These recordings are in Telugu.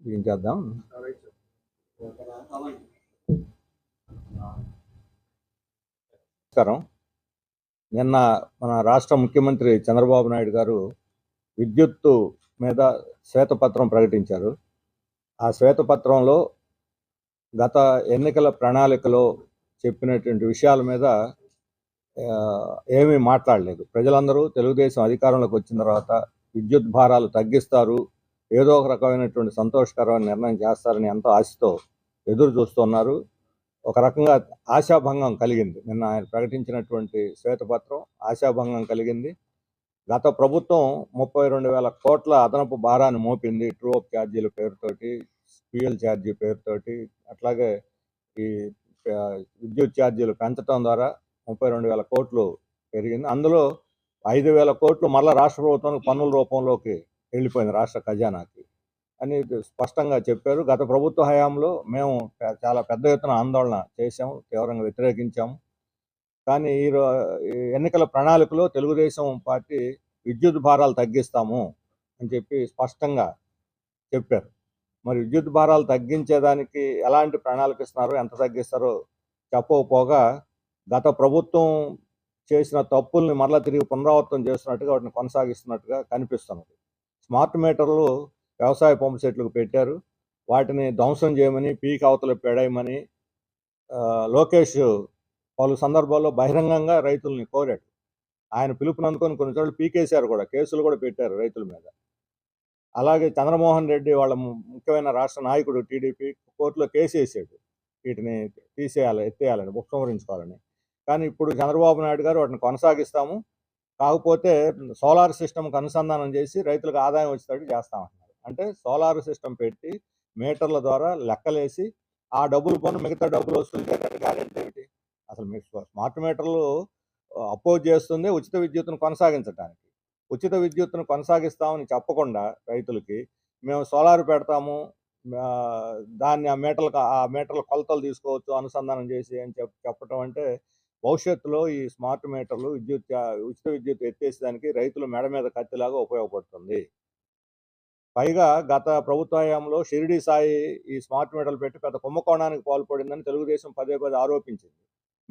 ఏం చేద్దాం? నమస్కారం. నిన్న మన రాష్ట్ర ముఖ్యమంత్రి చంద్రబాబు నాయుడు గారు విద్యుత్తు మీద శ్వేతపత్రం ప్రకటించారు. ఆ శ్వేతపత్రంలో గత ఎన్నికల ప్రణాళికలో చెప్పినటువంటి విషయాల మీద ఏమీ మాట్లాడలేదు. ప్రజలందరూ తెలుగుదేశం అధికారంలోకి వచ్చిన తర్వాత విద్యుత్ భారాలు తగ్గిస్తారు ఏదో ఒక రకమైనటువంటి సంతోషకరమైన నిర్ణయం చేస్తారని ఎంతో ఆశతో ఎదురు చూస్తున్నారు ఒక రకంగా ఆశాభంగం కలిగింది. నిన్న ఆయన ప్రకటించినటువంటి శ్వేతపత్రం ఆశాభంగం కలిగింది. గత ప్రభుత్వం ముప్పై రెండు వేల కోట్ల అదనపు భారాన్ని మోపింది ట్రూ అప్ ఛార్జీల పేరుతోటి ఫ్యూయల్ ఛార్జీ పేరుతోటి అట్లాగే ఈ విద్యుత్ ఛార్జీలు పెంచడం ద్వారా ముప్పై రెండు వేల కోట్లు పెరిగింది. అందులో ఐదు వేల కోట్లు మళ్ళీ రాష్ట్ర ప్రభుత్వానికి పన్నుల రూపంలోకి వెళ్ళిపోయింది రాష్ట్ర ఖజానాకి అని స్పష్టంగా చెప్పారు. గత ప్రభుత్వ హయాంలో మేము చాలా పెద్ద ఎత్తున ఆందోళన చేశాము తీవ్రంగా వ్యతిరేకించాము. కానీ ఈ ఈ ఎన్నికల ప్రణాళికలో తెలుగుదేశం పార్టీ విద్యుత్ భారాలు తగ్గిస్తాము అని చెప్పి స్పష్టంగా చెప్పారు. మరి విద్యుత్ భారాలు తగ్గించేదానికి ఎలాంటి ప్రణాళిక ఇస్తున్నారో ఎంత తగ్గిస్తారో చెప్పకపోగా గత ప్రభుత్వం చేసిన తప్పుల్ని మరలా తిరిగి పునరావృతం చేస్తున్నట్టుగా వాటిని కొనసాగిస్తున్నట్టుగా కనిపిస్తున్నది. స్మార్ట్ మీటర్లు వ్యవసాయ పంపు సెట్లకు పెట్టారు. వాటిని ధ్వంసం చేయమని పీక్ అవతల పెడేయమని ఆ, లోకేష్ పలు సందర్భాల్లో బహిరంగంగా రైతుల్ని కోరాడు. ఆయన పిలుపునందుకొని కొన్ని చోట్ల పీకేశారు కూడా కేసులు కూడా పెట్టారు రైతుల మీద. అలాగే చంద్రమోహన్ రెడ్డి వాళ్ళ ముఖ్యమైన రాష్ట్ర నాయకుడు టీడీపీ కోర్టులో కేసు వేసాడు వీటిని తీసేయాలి ఎత్తేయాలని ఉపసంహరించుకోవాలని కానీ ఇప్పుడు చంద్రబాబు నాయుడు గారు వాటిని కొనసాగిస్తాము. కాకపోతే సోలార్ సిస్టమ్కి అనుసంధానం చేసి రైతులకు ఆదాయం వచ్చేటట్టు చేస్తామంటున్నారు. అంటే సోలార్ సిస్టమ్ పెట్టి మీటర్ల ద్వారా లెక్కలేసి ఆ డబ్బులు పోను మిగతా డబ్బులు వస్తుంది గ్యారెంటీ ఏమిటి? అసలు మీకు స్మార్ట్ మీటర్లు అపోజ్ చేస్తుంది ఉచిత విద్యుత్తును కొనసాగించడానికి ఉచిత విద్యుత్తును కొనసాగిస్తామని చెప్పకుండా రైతులకి మేము సోలార్ పెడతాము దాన్ని ఆ మీటర్లకు ఆ మీటర్ల కొలతలు తీసుకోవచ్చు అనుసంధానం చేసి అని చెప్ చెప్పటం అంటే భవిష్యత్తులో ఈ స్మార్ట్ మీటర్లు విద్యుత్ ఉచిత విద్యుత్ ఎత్తేసేదానికి రైతుల మెడ మీద కత్తిలాగా ఉపయోగపడుతుంది. పైగా గత ప్రభుత్వంలో షిరిడి సాయి ఈ స్మార్ట్ మీటర్లు పెట్టి పెద్ద కుంభకోణానికి పాల్పడిందని తెలుగుదేశం పదే పదే ఆరోపించింది.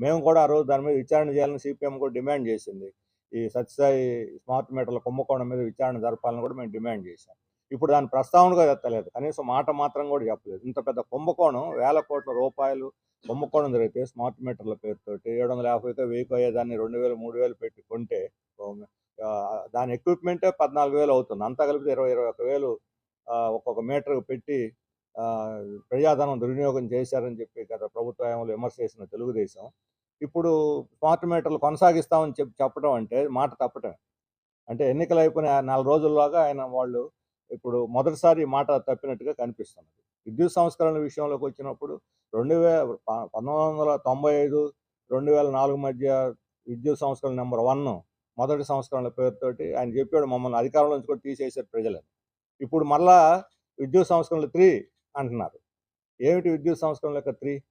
మేము కూడా ఆ రోజు దాని మీద విచారణ చేయాలని సిపిఎం కూడా డిమాండ్ చేసింది. ఈ సత్యసాయి స్మార్ట్ మీటర్ల కుంభకోణం మీద విచారణ జరపాలని కూడా మేము డిమాండ్ చేశాం. ఇప్పుడు దాని ప్రస్తావనగా చెప్పలేదు కనీసం మాట మాత్రం కూడా చెప్పలేదు. ఇంత పెద్ద కుంభకోణం వేల కోట్ల రూపాయలు కుంభకోణం జరిగితే స్మార్ట్ మీటర్ల పేరుతోటి ఏడు వందల యాభైతో వెయ్యి అయ్యేదాన్ని రెండు వేలు మూడు వేలు పెట్టి కొంటే ఆ, దాని ఎక్విప్మెంటే పద్నాలుగు వేలు అవుతుంది. అంతా కలిపితే ఇరవై ఇరవై ఒక వేలు ఆ, ఒక్కొక్క మీటర్ పెట్టి ఆ, ప్రజాధనం దుర్వినియోగం చేశారని చెప్పి గత ప్రభుత్వ హయాంలో విమర్శ చేసిన తెలుగుదేశం. ఇప్పుడు స్మార్ట్ మీటర్లు కొనసాగిస్తామని చెప్పి చెప్పడం అంటే మాట తప్పటమే. అంటే ఎన్నికలు అయిపోయిన నాలుగు రోజుల్లోగా ఆయన వాళ్ళు ఇప్పుడు మొదటిసారి మాట తప్పినట్టుగా కనిపిస్తున్నది. విద్యుత్ సంస్కరణల విషయంలోకి వచ్చినప్పుడు రెండు వే ప- పంతొమ్మిది వందల తొంభై ఐదు రెండు వేల నాలుగు మధ్య విద్యుత్ సంస్కరణ నెంబర్ వన్ మొదటి సంస్కరణల పేరుతోటి ఆయన చెప్పాడు మమ్మల్ని అధికారంలో నుంచి కూడా తీసేశారు ప్రజలని. ఇప్పుడు మళ్ళా విద్యుత్ సంస్కరణలు త్రీ అంటున్నారు. ఏమిటి విద్యుత్ సంస్కరణల యొక్క త్రీ?